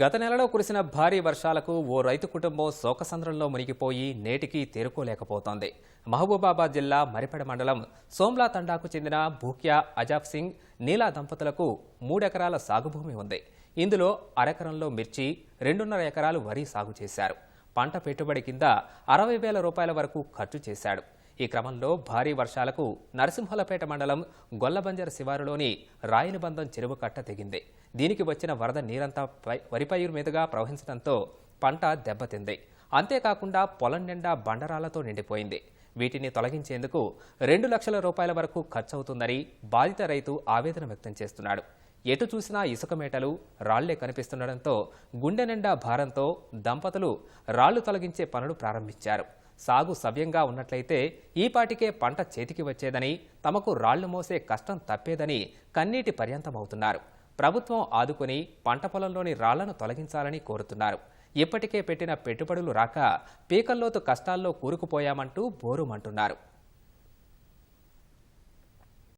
గత నెలలో కురిసిన భారీ వర్షాలకు ఓ రైతు కుటుంబం శోకసంద్రంలో మునిగిపోయి నేటికి తేరుకోలేకపోతోంది. మహబూబాబాద్ జిల్లా మరిపెడ మండలం సోమ్లా తండాకు చెందిన భూక్యా అజాబ్ సింగ్ నీలా దంపతులకు మూడెకరాల సాగుభూమి ఉంది. ఇందులో అరెకరంలో మిర్చి రెండున్నర ఎకరాలు వరి సాగు చేశారు. పంట పెట్టుబడి కింద అరవై వేల రూపాయల వరకు ఖర్చు చేశాడు. ఈ క్రమంలో భారీ వర్షాలకు నరసింహలపేట మండలం గొల్లబంజర శివారులోని రాయినిబంధం చెరువు కట్ట తెగింది. దీనికి వచ్చిన వరద నీరంతా పై- మీదుగా ప్రవహించడంతో పంట దెబ్బతింది. అంతేకాకుండా పొలం నిండా బండరాళ్ళతో నిండిపోయింది. వీటిని తొలగించేందుకు రెండు లక్షల రూపాయల వరకు ఖర్చవుతుందని బాధిత రైతు ఆవేదన వ్యక్తం చేస్తున్నాడు. ఎటు చూసినా ఇసుక మేటలు రాళ్ళే కనిపిస్తుండటంతో గుండె నిండా భారంతో దంపతులు రాళ్ళు తొలగించే పనులు ప్రారంభించారు. సాగు సవ్యంగా ఉన్నట్లయితే ఈపాటికే పంట చేతికి వచ్చేదని తమకు రాళ్ళు మోసే కష్టం తప్పేదని కన్నీటి పర్యంతమవుతున్నారు. ప్రభుత్వం ఆదుకుని పంట పొలంలోని రాళ్ళను తొలగించాలని కోరుతున్నారు. ఇప్పటికే పెట్టిన పెట్టుబడులు రాక పీకల్లోతు కష్టాల్లో కూరుకుపోయామంటూ బోరుమంటున్నారు.